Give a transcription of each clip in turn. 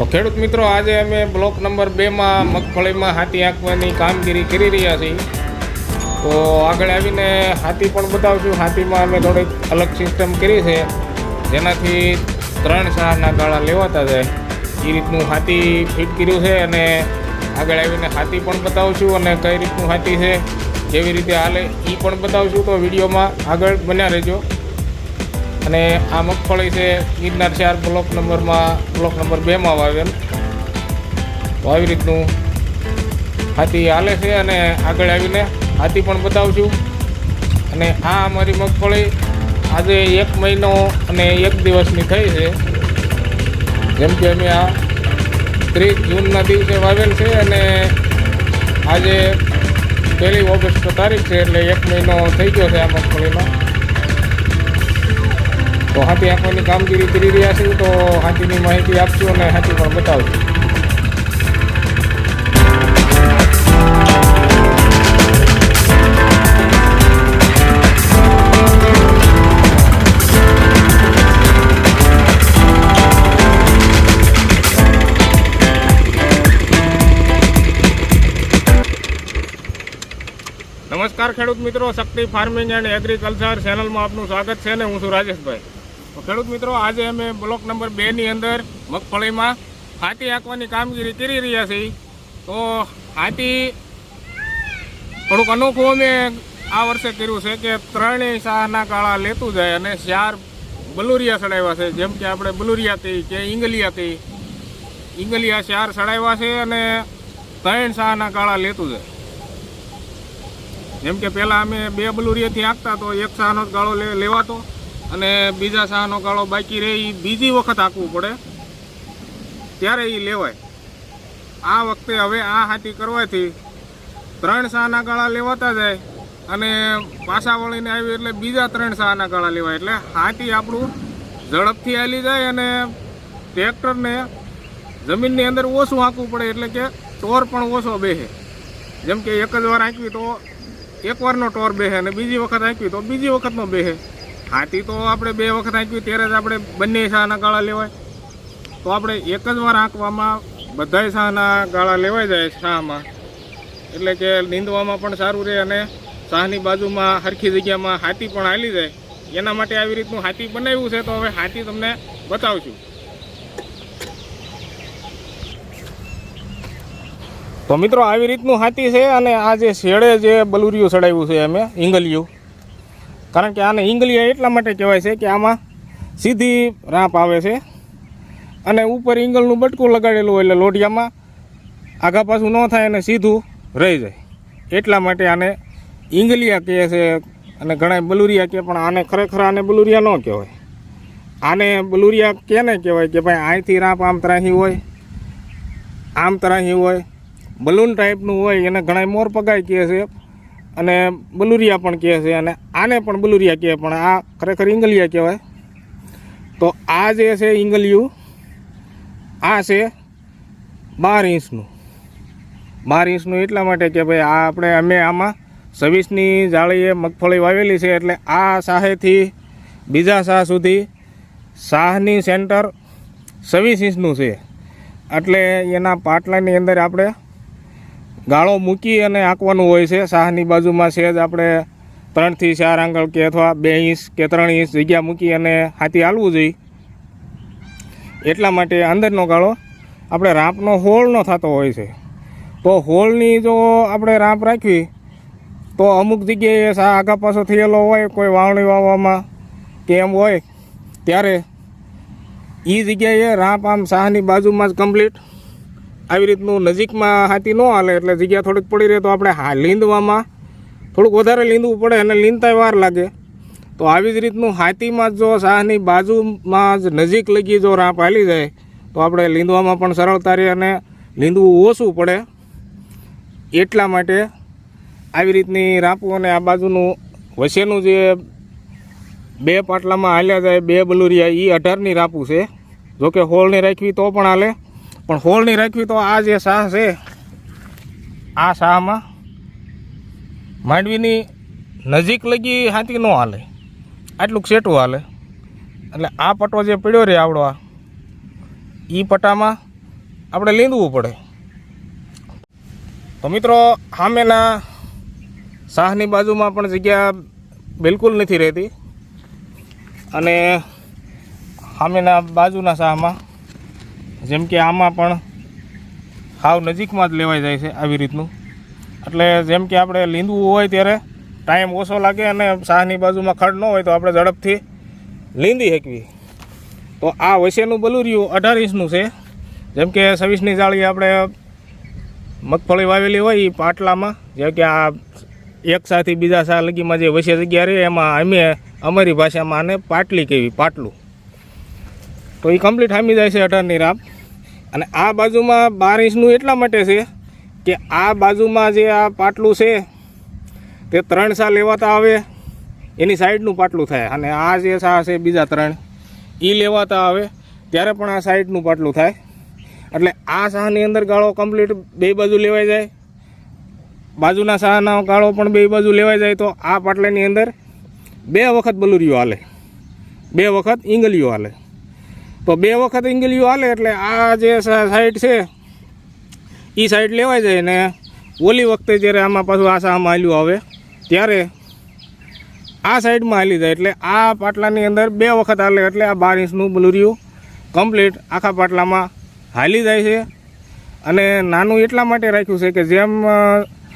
તો ખેડૂત મિત્રો, આજે અમે બ્લોક નંબર બેમાં મગફળીમાં હાથી આંકવાની કામગીરી કરી રહ્યા છીએ. તો આગળ આવીને હાથી પણ બતાવશું. હાથીમાં અમે થોડીક અલગ સિસ્ટમ કરી છે. જેનાથી ત્રણ શાહના ગાળા લેવાતા જાય. એ રીતનું હાથી ફિટ કર્યું છે અને આગળ આવીને હાથી પણ બતાવશું અને કઈ રીતનું હાથી છે, કેવી રીતે હાલે એ પણ બતાવશું. તો વિડીયોમાં આગળ બન્યા રહેજો. અને આ મગફળી છે ગિરનાર ચાર બ્લોક નંબરમાં, બ્લોક નંબર બેમાં વાવેલ. તો આવી રીતનું હાથી હાલે છે અને આગળ આવીને હાથી પણ બતાવશું. અને આ અમારી મગફળી આજે એક મહિનો અને એક દિવસની થઈ છે. જેમ કે અમે આ ત્રીસ જૂનના દિવસે વાવેલ છે અને આજે પહેલી ઓગસ્ટ તારીખ છે એટલે એક મહિનો થઈ ગયો છે આ મગફળીનો. તો હાથી આંખવાની કામગીરી કરી રહ્યા છે, તો હાથીની માહિતી આપશું અને હાથી પણ બતાવશું નમસ્કાર ખેડૂત મિત્રો, શક્તિ ફાર્મિંગ એન્ડ એગ્રીકલ્ચર ચેનલમાં આપનું સ્વાગત છે ને હું છું રાજેશભાઈ. ખેડૂત મિત્રો, આજે અમે બ્લોક નંબર બેની અંદર મગફળીમાં હાથી આંકવાની કામગીરી કરી રહ્યા છીએ. તો હાથી થોડુંક અનોખું અમે આ વર્ષે કર્યું છે કે ત્રણેય શાહના કાળા લેતું જાય અને ચાર બલુરિયા સડાવ્યા છે. જેમ કે આપણે બલુરિયાથી કે ઇંગલિયાથી. ઇંગલિયા ચાર સડાવ્યા છે અને ત્રણ શાહના કાળા લેતું જાય. જેમ કે પહેલાં અમે બે બલુરિયાથી આંકતા તો એક શાહનો જ ગાળો લેવાતો. અને બીજા શાહનો ગાળો બાકી રહે એ બીજી વખત આંકવું પડે. ત્યારે એ લેવાય. આ વખતે હવે આ હાથી કરવાથી ત્રણ સાહના ગાળા લેવાતા જાય અને પાછા વળીને આવી એટલે બીજા ત્રણ સાહના ગાળા લેવાય. એટલે હાથી આપણું ઝડપથી હાલી જાય અને ટ્રેક્ટરને જમીનની અંદર ઓછું આંકવું પડે, એટલે કે ટોર પણ ઓછો બેસે જેમ કે એક જ વાર આંકવી તો એક વારનો ટોર બેહે અને બીજી વખત આંકવી તો બીજી વખતનો બેહે. હાથી તો આપણે બે વખત આંકવી ત્યારે જ આપણે બંને શાહના ગાળા લેવાય. તો આપણે એક જ વાર આંકવામાં બધાય શાહના ગાળા લેવાઈ જાય શાહમાં. એટલે કે નીંદવામાં પણ સારું રહે અને શાહની બાજુમાં હરખી જગ્યામાં હાથી પણ હાલી જાય. એના માટે આવી રીતનું હાથી બનાવ્યું છે, તો હવે હાથી તમને બતાવશું. તો મિત્રો, આવી રીતનું હાથી છે અને આ જે શેડે જે બલુરિયું ચડાવ્યું છે અમે ઈંગલિયું. કારણ કે આને ઇંગલિયા એટલા માટે કહેવાય છે કે આમાં સીધી રાંપ આવે છે. અને ઉપર ઈંગલનું બટકું લગાડેલું હોય એટલે લોઢિયામાં આગા પાછું ન થાય અને સીધું રહી જાય. એટલા માટે આને ઈંગલિયા કહે છે અને ઘણા બલુરિયા કહે, પણ આને ખરેખર આને બલુરિયા ન કહેવાય. આને બલુરિયા કેને કહેવાય કે ભાઈ અહીંથી રાપ આમ ત્રાહી હોય, આમ ત્રાહી હોય, બલૂન ટાઈપનું હોય, એને ઘણા મોર પગાઈ કહે છે. અને બલુરિયા પણ કહે છે અને આને પણ બલુરિયા કહે પણ આ ખરેખર ઇંગલિયા કહેવાય. તો આ જે છે ઇંગલિયું, આ છે બાર ઇંચનું. બાર ઇંચનું એટલા માટે કે ભાઈ આ આપણે અમે આમાં છવ્વીસની જાળીએ મગફળી વાવેલી છે એટલે આ શાહેથી બીજા શાહ સુધી શાહની સેન્ટર છવ્વીસ ઇંચનું છે. એટલે એના પાટલાની અંદર આપણે ગાળો મૂકી અને આંકવાનું હોય છે. શાહની બાજુમાં છે જ આપણે ત્રણથી ચાર આંગળ કે અથવા બે ઇંચ કે ત્રણ ઇંચ જગ્યા મૂકી અને હાથી હાલવું જોઈએ. એટલા માટે અંદરનો ગાળો આપણે રાંપનો હોળનો થતો હોય છે. તો હોળની જો આપણે રાંપ રાખવી, તો અમુક જગ્યાએ સા આગા પાછો થયેલો હોય, કોઈ વાવણી વાવવામાં કે એમ હોય, ત્યારે એ જગ્યાએ રાંપ આમ શાહની બાજુમાં જ કમ્પ્લીટ આવી રીતનું નજીકમાં હાથી ન હાલે એટલે જગ્યા થોડીક પડી રહે તો આપણે હા લીંદવામાં થોડુંક વધારે લીંદવું પડે અને લીંદતાય વાર લાગે. તો આવી જ રીતનું હાથીમાં જો શાહની બાજુમાં જ નજીક લગી જો રાંપ હાલી જાય, તો આપણે લીંદવામાં પણ સરળતા રહે અને લીંદવું ઓછું પડે. એટલા માટે આવી રીતની રાંપું અને આ બાજુનું વચ્ચેનું જે બે પાટલામાં હાલ્યા જાય બે બલુરિયા એ અઢારની રાપું છે. જોકે હોળની રાખવી તો પણ હાલે. પણ હોળની રાખવી તો આ જે શાહ છે, આ શાહમાં માંડવીની નજીક લગી હાથી ન હાલે, આટલું સેટું હાલે. એટલે આ પટ્ટો જે પીડ્યો રે આવડો આ એ પટ્ટામાં આપણે લીંદવું પડે. તો મિત્રો, સામેના શાહની બાજુમાં પણ જગ્યા બિલકુલ નથી રહેતી. અને સામેના બાજુના શાહમાં જેમ કે આમાં પણ હાવ નજીકમાં જ લેવાઈ જાય છે આવી રીતનું. એટલે જેમ કે આપણે લીંદવું હોય ત્યારે ટાઈમ ઓછો લાગે અને શાહની બાજુમાં ખડ ન હોય તો આપણે ઝડપથી લીંદી શકવી તો આ વૈશ્યનું બલુરિયું અઢાર ઇંચનું છે. જેમ કે છવ્વીસની જાળી આપણે મગફળી વાવેલી હોય એ પાટલામાં, જેમ કે આ એક સાથી બીજા સા લગીમાં જે વૈશ્ય જગ્યા રહે એમાં અમે અમારી ભાષામાં આને પાટલી કહેવી, પાટલું. તો એ કમ્પ્લીટ હામી જાય છે અઢારની રામ. અને આ બાજુમાં બાર ઇંચનું એટલા માટે છે કે આ બાજુમાં જે આ પાટલું છે, તે ત્રણ સા લેવાતા આવે, એની સાઈડનું પાટલું થાય. અને આ જે સા છે બીજા ત્રણ એ લેવાતા આવે, ત્યારે પણ આ સાઈડનું પાટલું થાય. એટલે આ શાહની અંદર ગાળો કમ્પ્લીટ બે બાજુ લેવાઈ જાય. બાજુના શાહના ગાળો પણ બે બાજુ લેવાઈ જાય તો આ પાટલાની અંદર બે વખત બલુરિયો હાલે. બે વખત ઈંગલીઓ હાલે. તો બે વખત ઈંગલીઓ હાલે એટલે આ જે સાઈડ છે એ સાઈડ લેવાઈ જાય ને ઓલી વખતે જ્યારે આમાં પાછું આ શાહમાં હાલ્યું આવે, ત્યારે આ સાઈડમાં હાલી જાય એટલે આ પાટલાની અંદર બે વખત હાલે એટલે આ બાર ઇંચનું બલુરિયું કમ્પ્લીટ આખા પાટલામાં હાલી જાય છે. અને નાનું એટલા માટે રાખ્યું છે કે જેમ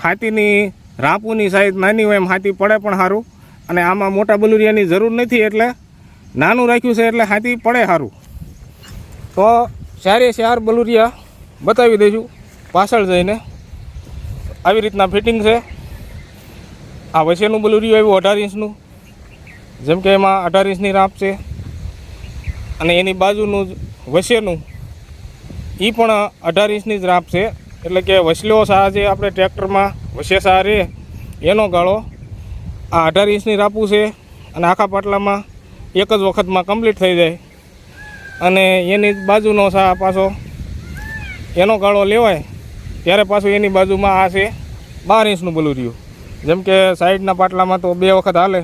હાથીની, રાપુની સાઈઝ નાની હોય એમ હાથી પડે પણ સારું અને આમાં મોટા બલુરિયાની જરૂર નથી એટલે નાનું રાખ્યું છે એટલે હાથી પડે સારું તો ચારે ચાર બલુરિયા બતાવી દઈશું પાછળ જઈને. આવી રીતના ફિટિંગ છે. આ વચ્ચેનું બલુરિયું આવ્યું અઢાર ઇંચનું. જેમ કે એમાં અઢાર ઇંચની રાપ છે. અને એની બાજુનું જ વચ્ચેનું એ પણ અઢાર ઇંચની જ રાપ છે. એટલે કે વસલો સાહ જે આપણે ટ્રેક્ટરમાં વસે સાહ રહે એનો ગાળો આ અઢાર ઇંચની રાપું છે. અને આખા પાટલામાં એક જ વખતમાં કમ્પ્લીટ થઈ જાય. અને એની બાજુનો સા પાછો એનો ગાળો લેવાય, ત્યારે પાછું એની બાજુમાં આ છે બાર ઇંચનું બલુરિયું જેમ કે સાઈડના પાટલામાં તો બે વખત હાલે,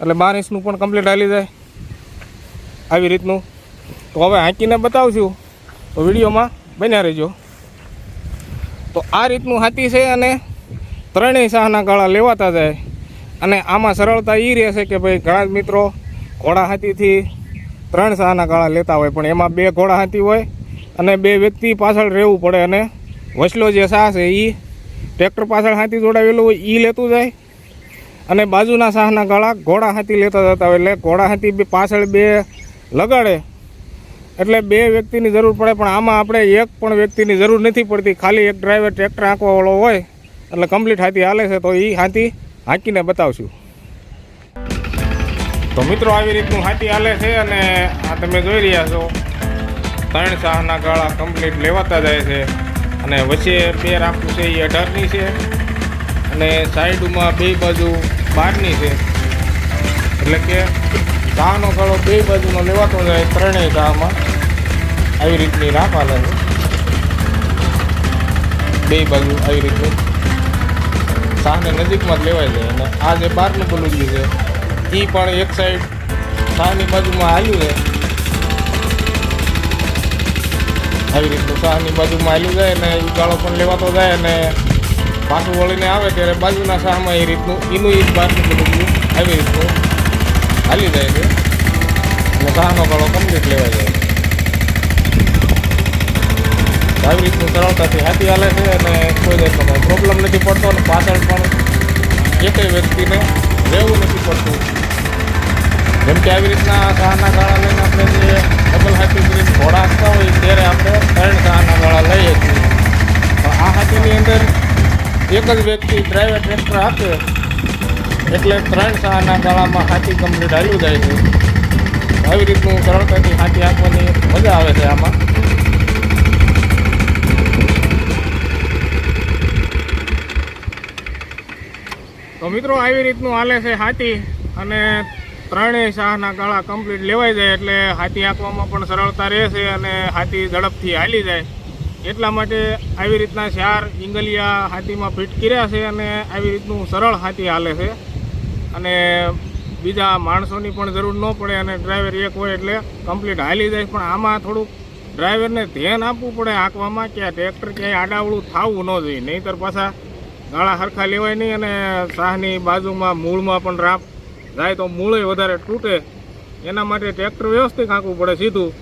એટલે બાર ઇંચનું પણ કમ્પ્લીટ હાલી જાય આવી રીતનું. તો હવે હાંકીને બતાવશું. તો વિડીયોમાં બન્યા રહેજો. તો આ રીતનું હાથી છે અને ત્રણેય શાહના ગાળા લેવાતા જાય. અને આમાં સરળતા એ રહેશે કે ભાઈ ઘણા મિત્રો ઘોડા હાથીથી ત્રણ શાહના ગાળા લેતા હોય, પણ એમાં બે ઘોડા હાથી હોય અને બે વ્યક્તિ પાછળ રહેવું પડે અને વસલો જે શાહ છે એ ટ્રેક્ટર પાછળ હાથી જોડાવેલું હોય એ લેતું જાય. અને બાજુના શાહના ગાળા ઘોડા હાથી લેતા જતા હોય, એટલે ઘોડા હાથી બે પાછળ બે લગાડે. એટલે બે વ્યક્તિની જરૂર પડે, પણ આમાં આપણે એક પણ વ્યક્તિની જરૂર નથી પડતી. ખાલી એક ડ્રાઈવર ટ્રેક્ટર આંકવાવાળો હોય, એટલે કમ્પ્લીટ હાથી હાલે છે, તો એ હાથી હાંકીને બતાવશું. તો મિત્રો આવી રીતનું હાથી હાલે છે અને આ તમે જોઈ રહ્યા છો. ત્રણ શાહના ગાળા કમ્પ્લીટ લેવાતા જાય છે. અને વચ્ચે બે રાખવું છે, એ અઢારની છે. અને સાઈડમાં બે બાજુ બારની છે. એટલે કે શાહનો ગાળો બે બાજુનો લેવાતો જાય, ત્રણેય શાહમાં. આવી રીતની રાખ હાલે છે. બે બાજુ આવી રીતે શાહને નજીકમાં જ લેવાય જાય અને આ જે બારનું બલુડિયું છે એ પણ એક સાઈડ શાહની બાજુમાં હાલ્યું છે. આવી રીતનું શાહની બાજુમાં હાલ્યું જાય અને એ ગાળો પણ લેવાતો જાય અને પાછું વળીને આવે ત્યારે બાજુના શાહમાં એ રીતનું એનું એ બાજુ બધું આવી રીતનું હાલી જાય છે. અને શાહનો ગાળો કમ્પ્લીટ લેવાય જાય આવી રીતનું સરળતાથી હાથી હાલે છે અને કોઈ જાતનો પ્રોબ્લેમ નથી પડતો અને પાછળ પણ એકેય વ્યક્તિને રહેવું નથી પડતું. જેમ કે આવી રીતના સહાના ગાળા લઈને આપણે જે ડબલ હાથી કરીને ઘોડા આપતા હોય ત્યારે આપણે ત્રણ શાહના ગાળા લઈએ છીએ. પણ આ હાથીની અંદર એક જ વ્યક્તિ ડ્રાઈવર ટ્રેક્ટર આપે, એટલે ત્રણ શાહના ગાળામાં હાથી કમ્પ્લીટ હાલ્યું જાય છે. આવી રીતનું સરળતાથી હાથી આપવાની મજા આવે છે આમાં તો મિત્રો, આવી રીતનું હાલે છે હાથી અને ત્રણેય શાહના ગાળા કમ્પ્લીટ લેવાઈ જાય એટલે હાથી આંકવામાં પણ સરળતા રહેશે અને હાથી ઝડપથી હાલી જાય. એટલા માટે આવી રીતના શાર ઇંગલિયા હાથીમાં ફિટ કર્યા છે અને આવી રીતનું સરળ હાથી હાલે છે. અને બીજા માણસોની પણ જરૂર ન પડે અને ડ્રાઈવર એક હોય એટલે કમ્પ્લીટ હાલી જાય. પણ આમાં થોડુંક ડ્રાઈવરને ધ્યાન આપવું પડે આંકવામાં કે ટ્રેક્ટર ક્યાંય આડાવડું થવું ન જોઈએ. નહીંતર પાછા ગાળા સરખા લેવાય નહીં અને શાહની બાજુમાં, મૂળમાં પણ રાપ જાય તો મૂળે વધારે તૂટે. એના માટે ટ્રેક્ટર વ્યવસ્થિત હાંકવું પડે સીધું.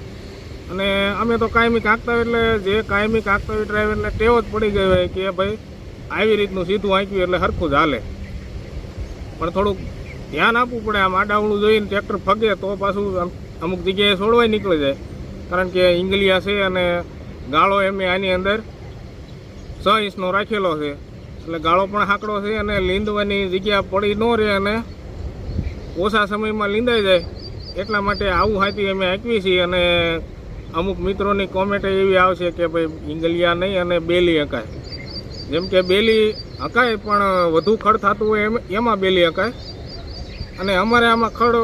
અને અમે તો કાયમી કાંકતા હોય એટલે જે કાયમી કાંકતા હોય એટલે ટેવ જ પડી ગઈ હોય કે ભાઈ, આવી રીતનું સીધું આંક્યું એટલે સરખું જ હાલે. પણ થોડુંક ધ્યાન આપવું પડે આમ આડાવડું જોઈને ટ્રેક્ટર ફગે તો પાછું અમુક જગ્યાએ છોડવાય નીકળી જાય. કારણ કે ઇંગલિયા છે અને ગાળો એમ આની અંદર છ ઇંચનો રાખેલો છે. એટલે ગાળો પણ હાકડો છે અને લીંદવાની જગ્યા પડી ન રહે અને ઓછા સમયમાં લીંદાઈ જાય. એટલા માટે આવું હાથી અમે આંકવી છીએ અને અમુક મિત્રોની કોમેન્ટ એવી આવશે કે ભાઈ ઇંગલિયા નહીં અને બેલી હકાય. જેમ કે બેલી હકાય પણ વધુ ખડ થતું હોય એમ, એમાં બેલી હકાય. અને અમારે આમાં ખડ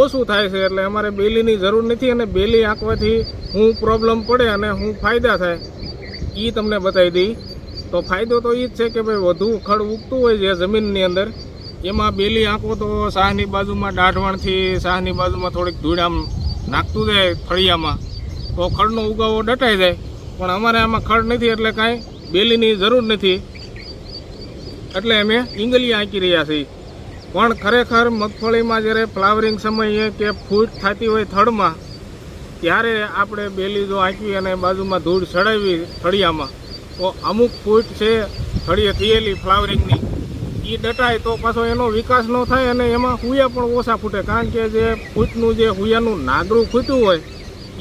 ઓછું થાય છે એટલે અમારે બેલીની જરૂર નથી અને બેલી આંકવાથી હું પ્રોબ્લેમ પડે અને હું ફાયદા થાય. એ તમને બતાવી દઈ. તો ફાયદો તો એ જ છે કે ભાઈ વધુ ખડ ઉગતું હોય છે જમીનની અંદર, એમાં બેલી આંકો તો શાહની બાજુમાં દાઢવણથી શાહની બાજુમાં થોડીક ધૂળ આમ નાખતું જાય ફળિયામાં, તો ખડનો ઉગાવો ડટાઈ જાય. પણ અમારે આમાં ખડ નથી એટલે કાંઈ બેલીની જરૂર નથી. એટલે અમે ઈંગલી આંકી રહ્યા છીએ. પણ ખરેખર મગફળીમાં જ્યારે ફ્લાવરિંગ સમયે કે ફૂટ થતી હોય થડમાં, ત્યારે આપણે બેલી જો આંકવી અને બાજુમાં ધૂળ ચડાવી ફળિયામાં તો અમુક ફૂટ છે થળીએ થયેલી ફ્લાવરિંગની. એ દટાય તો પાછો એનો વિકાસ ન થાય અને એમાં હુયા પણ ઓછા ફૂટે. કારણ કે જે ફૂટનું જે હુયાનું નાગરું ફૂટ્યું હોય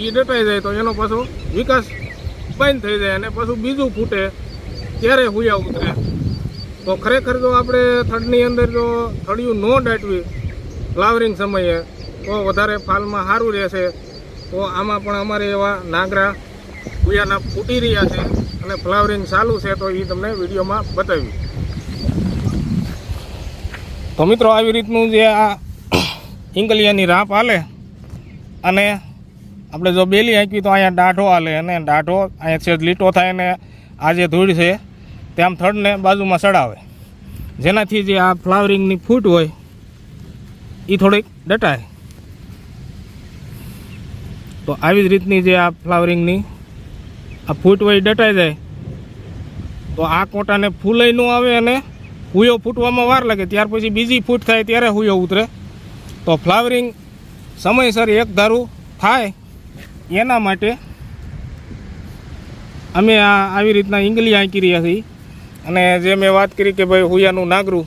એ દટાઈ જાય તો એનો પાછો વિકાસ બંધ થઈ જાય અને પાછું બીજું ફૂટે, ત્યારે હુયા ઉતરે. તો ખરેખર જો આપણે થડની અંદર જો થળિયું ન દાટવી ફ્લાવરિંગ સમયે, તો વધારે ફાલમાં સારું રહેશે. તો આમાં પણ અમારે એવા નાગરા હુયાના ફૂટી રહ્યા છે. અને ફ્લાવરિંગ ચાલુ છે તો એ તમને વિડીયોમાં બતાવ્યું તો મિત્રો, આવી રીતનું જે આ ઇંગલિયાની રાપ હાલે અને આપણે જો બેલી આંકવી તો અહીંયા દાઢો હાલે અને દાઢો અહીંયા છે લીટો થાય અને આ જે ધૂળ છે તે આમ થડને બાજુમાં ચડાવે. જેનાથી જે આ ફ્લાવરિંગની ફૂટ હોય એ થોડીક ડટાય. તો આવી જ રીતની જે આ ફ્લાવરિંગની આ ફૂટ હોય ડટાઈ જાય. તો આ કોટાને ફૂલય ન આવે અને હુયો ફૂટવામાં વાર લાગે. ત્યાર પછી બીજી ફૂટ થાય ત્યારે હુયો ઉતરે. તો ફ્લાવરિંગ સમયસર એક ધારું થાય એના માટે અમે આ આવી રીતના ઇંગલી આંકી રહ્યા છીએ. અને જે મેં વાત કરી કે ભાઈ હુયાનું નાગરું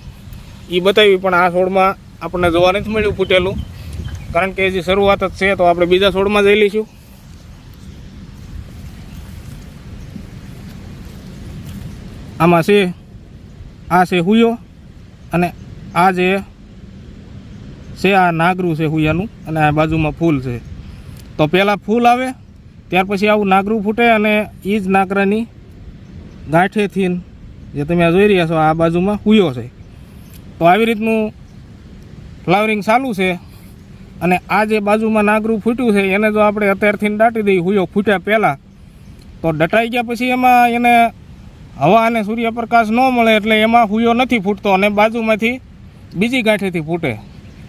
એ બતાવી પણ આ છોડમાં આપણને જોવા નથી મળ્યું ફૂટેલું. કારણ કે જે શરૂઆત જ છે, તો આપણે બીજા છોડમાં જઈ લઈશું. આમાં છે, આ છે હુયો અને આ જે છે, આ નાગરું છે હુયાનું અને આ બાજુમાં ફૂલ છે. તો પહેલાં ફૂલ આવે, ત્યાર પછી આવું નાગરું ફૂટે અને એ જ નાગરાની ગાંઠેથી જે તમે જોઈ રહ્યા છો, આ બાજુમાં હુયો છે. તો આવી રીતનું ફ્લાવરિંગ ચાલુ છે અને આ જે બાજુમાં નાગરું ફૂટ્યું છે, એને જો આપણે અત્યારથી દાટી દઈએ, હુયો ફૂટ્યા પહેલાં, તો દટાઈ ગયા પછી એમાં એને હવા અને સૂર્યપ્રકાશ ન મળે એટલે એમાં હુયો નથી ફૂટતો અને બાજુમાંથી બીજી ગાંઠેથી ફૂટે.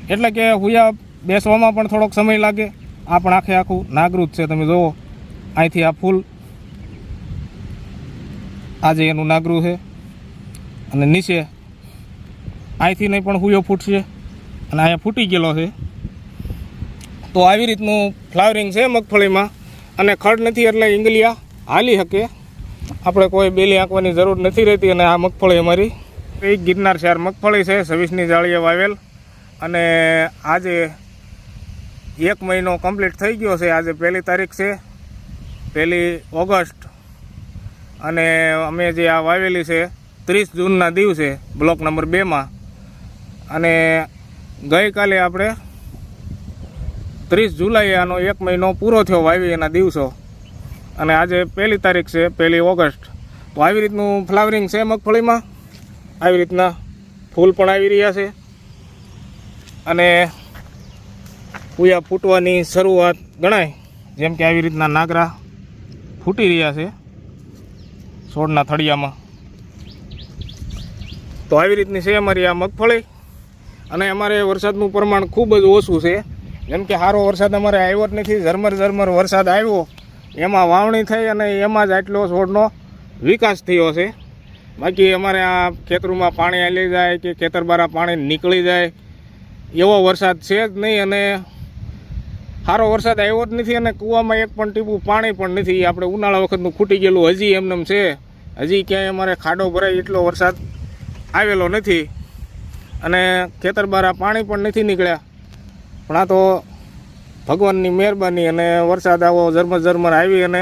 એટલે કે હુયા બેસવામાં પણ થોડોક સમય લાગે. આ પણ આખે આખું નાગરું જ છે, તમે જુઓ અહીંથી આ ફૂલ આજે એનું નાગરું છે. અને નીચે અહીંથી નહીં પણ હુયો ફૂટશે. અને અહીંયા ફૂટી ગયેલો છે. તો આવી રીતનું ફ્લાવરિંગ છે મગફળીમાં. અને ખડ નથી એટલે ઈંગલિયા હાલી શકે. આપણે કોઈ બેલી આંકવાની જરૂર નથી રહેતી અને આ મગફળી અમારી. એ ગિરનાર શહેર મગફળી છે, છવ્વીસની જાળીએ વાવેલ. અને આજે એક મહિનો કમ્પ્લીટ થઈ ગયો છે, આજે પહેલી તારીખ છે, પહેલી ઓગસ્ટ. અને અમે જે આ વાવેલી છે, ત્રીસ જૂનના દિવસે, બ્લોક નંબર બેમાં અને ગઈકાલે આપણે ત્રીસ જુલાઈએ આનો એક મહિનો પૂરો થયો વાવી એના દિવસો. અને આજે પહેલી તારીખ છે, પહેલી ઓગસ્ટ. તો આવી રીતનું ફ્લાવરિંગ છે મગફળીમાં? આવી રીતના ફૂલ પણ આવી રહ્યા છે. અને પૂયા ફૂટવાની શરૂઆત ગણાય. જેમ કે આવી રીતના નાગરા ફૂટી રહ્યા છે છોડના થળિયામાં. તો આવી રીતની છે અમારી આ મગફળી. અને અમારે વરસાદનું પ્રમાણ ખૂબ જ ઓછું છે. જેમ કે સારો વરસાદ અમારે આવ્યો જ નથી. ઝરમર ઝરમર વરસાદ આવ્યો. એમાં વાવણી થઈ અને એમાં જ આટલો છોડનો વિકાસ થયો છે. બાકી અમારે આ ખેતરોમાં પાણી આવી જાય કે ખેતરબારા પાણી નીકળી જાય, એવો વરસાદ છે જ નહીં અને સારો વરસાદ આવ્યો જ નથી અને કૂવામાં એક પણ ટીપું પાણી પણ નથી. આપણે ઉનાળા વખતનું ખૂટી ગયેલું હજી એમનેમ છે. હજી ક્યાંય અમારે ખાડો ભરાય એટલો વરસાદ આવેલો નથી અને ખેતરબારા પાણી પણ નથી નીકળ્યા. પણ આ તો ભગવાનની મહેરબાની અને વરસાદ આવો, ઝરમર ઝરમર આવી અને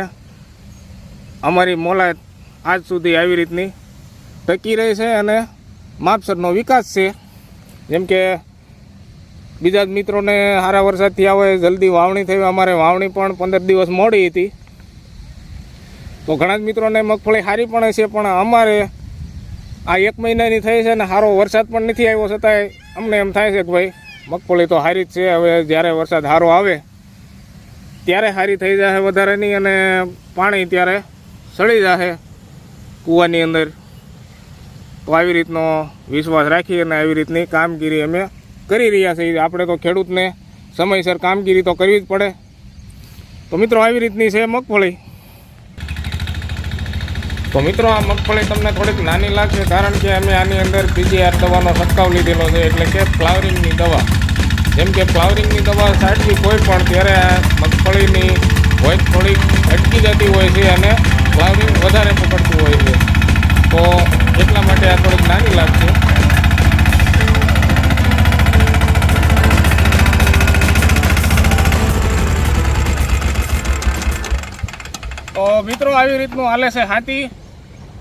અમારી મોલાત આજ સુધી આવી રીતની ટકી રહી છે અને માપસરનો વિકાસ છે. જેમ કે બીજા મિત્રોને સારા વરસાદથી આવે, જલ્દી વાવણી થઈ, અમારે વાવણી પણ પંદર દિવસ મોડી હતી. તો ઘણા જ મિત્રોને મગફળી સારી પણ છે પણ અમારે આ એક મહિનાની થઈ છે ને સારો વરસાદ પણ નથી આવ્યો, છતાંય અમને એમ થાય છે કે ભાઈ મગફળી તો સારી જ છે. હવે જ્યારે વરસાદ સારો આવે, ત્યારે સારી થઈ જશે વધારેની અને પાણી ત્યારે સળી જશે કૂવાની અંદર. તો આવી રીતનો વિશ્વાસ રાખી અને આવી રીતની કામગીરી અમે કરી રહ્યા છીએ. આપણે તો ખેડૂતને સમયસર કામગીરી તો કરવી જ પડે. તો મિત્રો, આવી રીતની છે મગફળી? તો મિત્રો આ મગફળી તમને થોડીક નાની લાગશે, કારણ કે અમે આની અંદર પીજીઆર દવાનો છંટકાવ લીધેલો છે, એટલે કે ફ્લાવરિંગની દવા. જેમ કે ફ્લાવરિંગની દવા છાંટવી કોઈ પણ, ત્યારે મગફળીની હોય થોડીક અટકી જતી હોય છે અને ફ્લાવરિંગ વધારે પકડતું હોય છે. તો એટલા માટે આ થોડીક નાની લાગશે. મિત્રો, આવી રીતનું હાલે છે હાથી.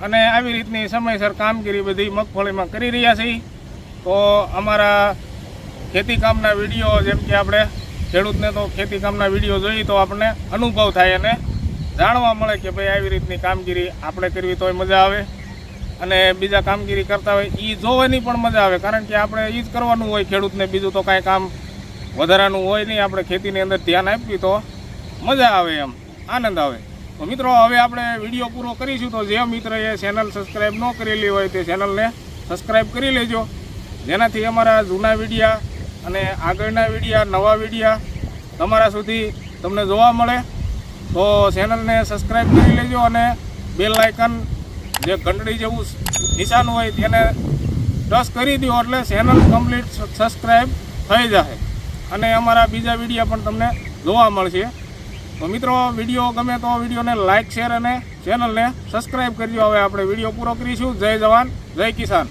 અને આવી રીતની સમયસર કામગીરી બધી મગફળીમાં કરી રહ્યા છીએ. તો અમારા ખેતી કામના વીડિયો જેમ કે આપણે ખેડૂતને તો ખેતી કામના વીડિયો જોઈએ તો આપણને અનુભવ થાય અને જાણવા મળે કે ભાઈ આવી રીતની કામગીરી આપણે કરવી તોય મજા આવે. અને બીજા કામગીરી કરતા હોય એ જોવાની પણ મજા આવે, કારણ કે આપણે એ જ કરવાનું હોય ખેડૂતને, બીજું તો કાંઈ કામ વધારાનું હોય નહીં. આપણે ખેતીની અંદર ધ્યાન આપવી તો મજા આવે એમ, આનંદ આવે. તો મિત્રો, હવે આપણે વીડિયો પૂરો કરીશું તો જે મિત્રએ ચેનલ સબસ્ક્રાઈબ ન કરેલી હોય તે ચેનલને સબસ્ક્રાઈબ કરી લેજો. જેનાથી અમારા જૂના વિડીયા અને આગળના વિડીયા, નવા વિડીયા તમારા સુધી તમને જોવા મળે. તો ચેનલને સબસ્ક્રાઈબ કરી લેજો અને બેલ આઇકન જે ઘંટડી જેવું નિશાન હોય તેને ટચ કરી દો એટલે ચેનલ કમ્પ્લીટ સબસ્ક્રાઈબ થઈ જશે અને અમારા બીજા વિડીયા પણ તમને જોવા મળશે. તો મિત્રો, વીડિયો ગમે તો વિડીયોને લાઇક શેર અને ચેનલને સબસ્ક્રાઈબ કરજો. હવે આપણે વીડિયો પૂરો કરીશું. જય જવાન, જય કિસાન.